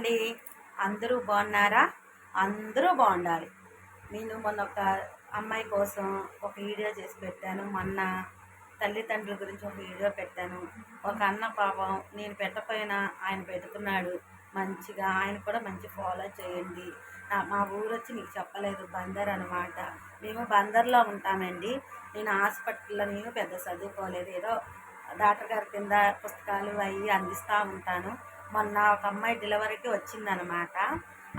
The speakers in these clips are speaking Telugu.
అండి అందరూ బాగున్నారా? అందరూ బాగుండాలి. నేను మొన్న ఒక అమ్మాయి కోసం ఒక వీడియో చేసి పెట్టాను. మొన్న తల్లిదండ్రుల గురించి ఒక వీడియో పెట్టాను. ఒక అన్న పాపం నేను పెట్టపోయినా ఆయన పెట్టుకున్నాడు మంచిగా ఆయన కూడా మంచి ఫాలో చేయండి. నా- మా ఊరు వచ్చి మీకు చెప్పలేదు. బందర్ అనమాట మేము బందర్లో ఉంటామండి. నేను హాస్పిటల్లో నేను పెద్ద చదువుకోలేదు. ఏదో డాక్టర్ గారి కింద పుస్తకాలు అవి అందిస్తూ ఉంటాను. మొన్న ఒక అమ్మాయి డెలివరీకి వచ్చిందనమాట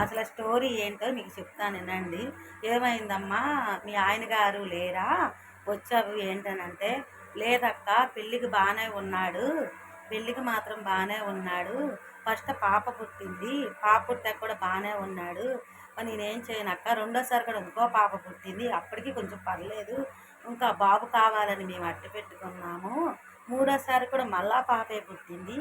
అసలు స్టోరీ ఏంటో మీకు చెప్తాను వినండి. ఏమైందమ్మా? మీ ఆయన గారు లేరా? వచ్చావు ఏంటనంటే లేదక్క పెళ్ళికి బాగానే ఉన్నాడు. పెళ్ళికి మాత్రం బాగానే ఉన్నాడు. ఫస్ట్ పాప పుట్టింది. పాప పుట్టాక కూడా బాగానే ఉన్నాడు. నేనేం చేయనక్క రెండోసారి కూడా ఇంకో పాప పుట్టింది. అప్పటికి కొంచెం పర్లేదు. ఇంకా బాబు కావాలని మేము అట్టు పెట్టుకున్నాము. మూడోసారి కూడా మళ్ళా పాపే పుట్టింది.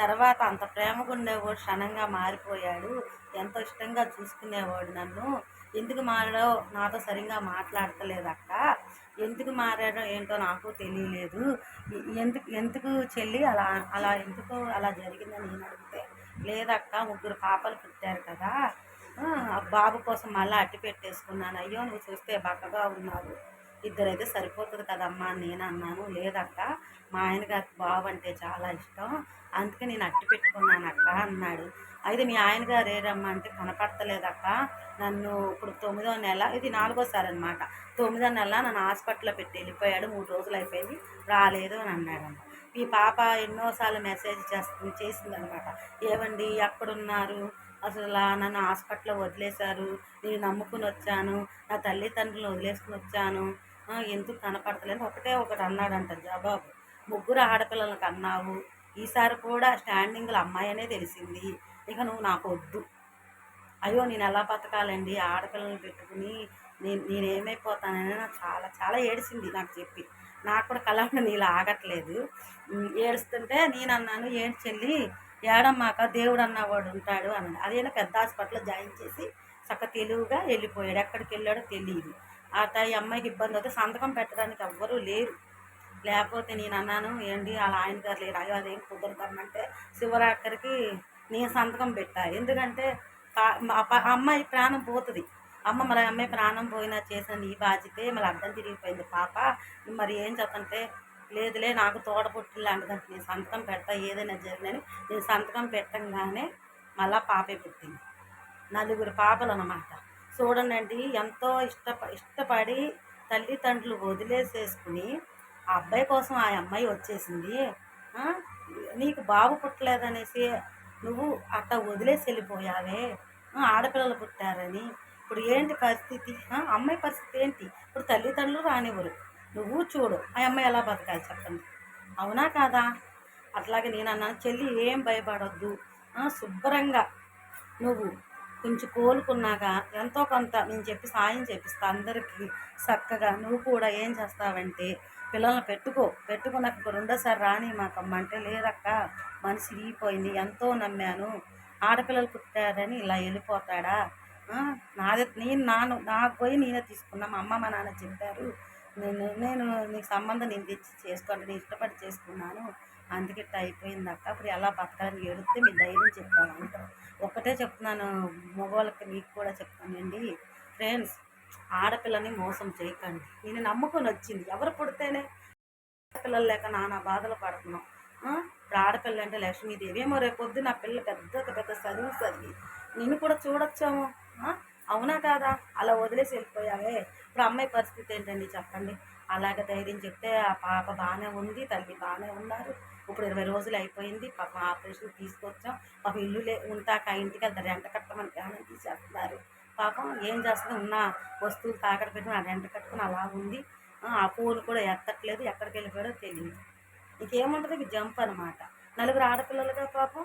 తర్వాత అంత ప్రేమగా ఉండేవాడు క్షణంగా మారిపోయాడు. ఎంతో ఇష్టంగా చూసుకునేవాడు నన్ను. ఎందుకు మారాడో నాతో సరిగ్గా మాట్లాడతలేదు అక్క ఎందుకు మారాడో ఏంటో నాకు తెలియలేదు. ఎందుకు ఎందుకు చెల్లి అలా అలా ఎందుకు అలా జరిగిందని నేను అడిగితే లేదక్క ముగ్గురు పాపలు పుట్టారు కదా. బాబు కోసం మళ్ళీ అట్టి పెట్టేసుకున్నాను. అయ్యో నువ్వు చూస్తే బక్కగా ఉన్నావు. ఇద్దరైతే సరిపోతుంది కదమ్మా అని నేను అన్నాను లేదక్క. మా ఆయన బాబు అంటే చాలా ఇష్టం. అందుకే నేను అట్టి పెట్టుకున్నాను అక్క అన్నాడు. అయితే మీ ఆయన గారు ఏరమ్మా అంటే కనపడతలేదక్క. నన్ను ఇప్పుడు తొమ్మిదో నెల ఇది నాలుగోసారి అనమాట తొమ్మిదో నెల నన్ను హాస్పిటల్లో పెట్టి వెళ్ళిపోయాడు మూడు రోజులు అయిపోయింది. రాలేదు అని అన్నాడమ్మ. మీ పాప ఎన్నోసార్లు మెసేజ్ చేస్తుంది చేసిందనమాట ఏమండి ఎక్కడున్నారు? అసలు నన్ను హాస్పిటల్లో వదిలేశారు. నేను నమ్ముకుని వచ్చాను. నా తల్లిదండ్రులను వదిలేసుకుని వచ్చాను. ఎందుకు కనపడతలేదు? ఒకటే ఒకటి అన్నాడంట జవాబు. ముగ్గురు ఆడపిల్లలను అన్నావు ఈసారి కూడా స్టాండింగ్లో అమ్మాయి అనే తెలిసింది. ఇక నువ్వు నాకు వద్దు. అయ్యో నేను ఎలా బతకాలండి? ఆడపిల్లని పెట్టుకుని నేను నేనేమైపోతానని నాకు చాలా చాలా ఏడిసింది నాకు చెప్పి. నాకు కూడా కళ్ళ నీళ్ళు ఆగట్లేదు. ఏడుస్తుంటే నేను అన్నాను ఏంటి చెల్లి? ఏడమ్మాక దేవుడు అన్నవాడు ఉంటాడు అన్నాడు. అదేనా పెద్ద హాస్పిటల్లో జాయిన్ చేసి చక్క తెలివిగా వెళ్ళిపోయాడు. ఎక్కడికి వెళ్ళాడో తెలియదు ఆ ఈ అమ్మాయికి ఇబ్బంది అయితే సంతకం పెట్టడానికి ఎవ్వరూ లేరు. లేకపోతే నేను అన్నాను ఏంటి అలా ఆయన గారు లేరు అయ్యో అదేం కుదరదమ్మంటే శివరాత్రికి నేను సంతకం పెట్టా. ఎందుకంటే అమ్మాయి ప్రాణం పోతుంది. అమ్మ మరి అమ్మాయి ప్రాణం పోయినా చేసిన నీ బాధ్యతే మళ్ళీ అర్థం తిరిగిపోయింది పాప. మరి ఏం చెప్పంటే లేదులే నాకు తోడ లాంటిదంటే నేను సంతకం పెడతా ఏదైనా జరిగినని నేను సంతకం పెట్టంగానే మళ్ళా పాపే పుట్టింది. నలుగురు పాపలు అన్నమాట. చూడనండి. ఎంతో ఇష్ట ఇష్టపడి తల్లిదండ్రులు వదిలేసేసుకుని ఆ అబ్బాయి కోసం ఆ అమ్మాయి వచ్చేసింది. నీకు బాబు పుట్టలేదనేసి నువ్వు అట్ట వదిలేసి వెళ్ళిపోయావే. ఆడపిల్లలు పుట్టారని. ఇప్పుడు ఏంటి పరిస్థితి? అమ్మాయి పరిస్థితి ఏంటి? ఇప్పుడు తల్లిదండ్రులు రానివ్వరు. నువ్వు చూడు ఆ అమ్మాయి ఎలా బతకాలి చెప్పండి. అవునా కాదా? అట్లాగే నేను అన్నాను చెల్లి ఏం భయపడొద్దు. శుభ్రంగా నువ్వు కొంచెం కోలుకున్నాక ఎంతో కొంత నేను చెప్పి సాయం చేపిస్తా అందరికీ చక్కగా. నువ్వు కూడా ఏం చేస్తావంటే పిల్లల్ని పెట్టుకో. పెట్టుకున్నాక ఇప్పుడు రెండోసారి రాని మాకమ్మ అంటే లేదక్క మనసు విరిగిపోయింది. ఎంతో నమ్మాను. ఆడపిల్లలు పుట్టారని ఇలా వెళ్ళిపోతాడా? నాదే నేను నాను నాకు పోయి నేనే తీసుకున్నా. మా అమ్మ మా నాన్న చెప్పారు నేను నేను నీకు సంబంధం నేను తెచ్చి చేసుకోండి నేను ఇష్టపడి చేసుకున్నాను. అందుకే ఇట్ట అయిపోయింది అక్క. ఇప్పుడు ఎలా బతకాలని ఏడితే మీ ధైర్యం చెప్తాను అంటారు ఒకటే చెప్తున్నాను మగవాళ్ళకి మీకు కూడా చెప్తానండి ఫ్రెండ్స్ ఆడపిల్లని మోసం చేయకండి. నేను నమ్ముకొని వచ్చింది. ఎవరు పుడితేనే ఆడపిల్లలు లేక నానా బాధలు పడుతున్నాం. ఇప్పుడు ఆడపిల్ల అంటే లక్ష్మీదేవి. ఏమో రేపు పొద్దున్న నా పిల్ల పెద్ద పెద్ద చదువు చదివి నిన్ను కూడా చూడొచ్చాము. అవునా కాదా? అలా వదిలేసి వెళ్ళిపోయావే. ఇప్పుడు అమ్మాయి పరిస్థితి ఏంటండి చెప్పండి. అలాగ ధైర్యం చెప్తే ఆ పాప బాగానే ఉంది తల్లి బాగానే ఉన్నారు. ఇప్పుడు ఇరవై రోజులు అయిపోయింది పాప ఆపరేషన్ తీసుకొచ్చాం. పాప ఇల్లు లే ఉంటాక ఆ ఇంటికి అది రెంట కట్టమని ప్రాణం తీసేస్తున్నారు. పాపం ఏం చేస్తుంది ఉన్న వస్తువులు తాకడ పెట్టుకుని ఆ రెంట కట్టుకుని అలా ఉంది. ఆ, పూలు కూడా ఎత్తట్లేదు ఎక్కడికి వెళ్ళిపోయాడో తెలియదు ఇంకేముంటుంది? ఇక జంప్ అనమాట నలుగురు ఆడపిల్లలుగా పాపం.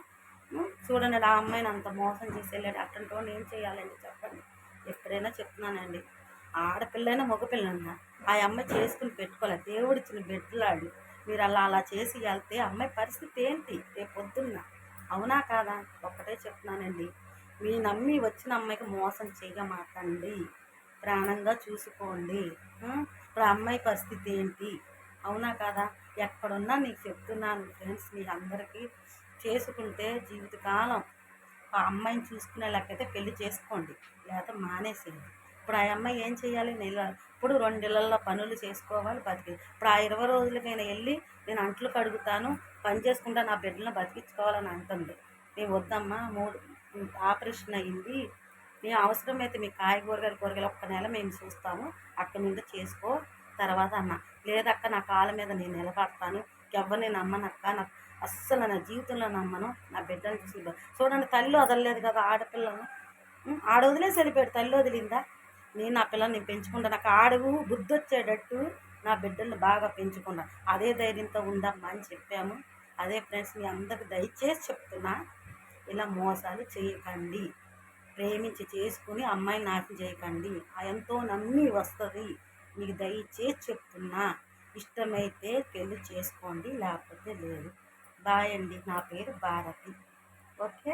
చూడండి ఆ అమ్మాయిని అంత మోసం చేసి వెళ్ళాడు. అట్లాంటి ఏం చేయాలండి చెప్పండి. ఎప్పుడైనా చెప్తున్నానండి. ఆడపిల్లైనా మగపిల్లైనా ఆ అమ్మాయి చేసుకుని పెట్టుకోలే. దేవుడు ఇచ్చిన బిడ్డలాడు. మీరు అలా అలా చేసి వెళ్తే అమ్మాయి పరిస్థితి ఏంటి? రేపు పొద్దున్న. అవునా కాదా? ఒక్కటే చెప్తున్నానండి. మీ నమ్మి వచ్చిన అమ్మాయికి మోసం చేయమాకండి. ప్రాణంగా చూసుకోండి. ఇప్పుడు అమ్మాయి పరిస్థితి ఏంటి? అవునా కాదా? ఎక్కడున్నా నీకు చెప్తున్నాను ఫ్రెండ్స్ మీ అందరికీ చేసుకుంటే జీవితకాలం ఆ అమ్మాయిని చూసుకునే లెక్కైతే పెళ్ళి చేసుకోండి. లేకపోతే మానేసేయండి. ఇప్పుడు ఆ అమ్మాయి ఏం చేయాలి నెల ఇప్పుడు రెండేళ్ళలో పనులు చేసుకోవాలి బతికి ఇప్పుడు ఆ ఇరవై రోజులకి నేను వెళ్ళి నేను అంట్లు కడుగుతాను పని చేసుకుంటా నా బిడ్డలను బతికించుకోవాలని అంటుంది. మేము వద్దమ్మా మూడు ఆపరేషన్ అయ్యింది మేము అవసరమైతే మీ కాయగూరగాయలు కూరగాయలు ఒక్క నెల మేము చూస్తాము. అక్కడ నుండి చేసుకో తర్వాత అన్న. లేదక్క నా కాళ్ళ మీద నేను నిలబడతాను. ఎవరిని నమ్మనక్క నాకు అస్సలు నా జీవితంలో నమ్మను. నా బిడ్డను చూసి చూడండి తల్లి వదలలేదు కదా ఆడపిల్లను. ఆడ వదిలేసి వెళ్ళిపోయాడు. తల్లి వదిలిందా? నేను నా పిల్లల్ని పెంచుకుంటా నాకు ఆడవు బుద్ధి వచ్చేటట్టు నా బిడ్డల్ని బాగా పెంచుకున్నా అదే ధైర్యంతో ఉందమ్మా అని చెప్పాము. అదే ఫ్రెండ్స్ మీ అందరికి దయచేసి చెప్తున్నా ఇలా మోసాలు చేయకండి. ప్రేమించి చేసుకుని అమ్మాయిని నాశనం చేయకండి. ఎంతో నమ్మి వస్తుంది. మీకు దయచేసి చెప్తున్నా ఇష్టమైతే పెళ్ళి చేసుకోండి లేకపోతే లేదు. బాయ్ అండి. నా పేరు భారతి. ఓకే?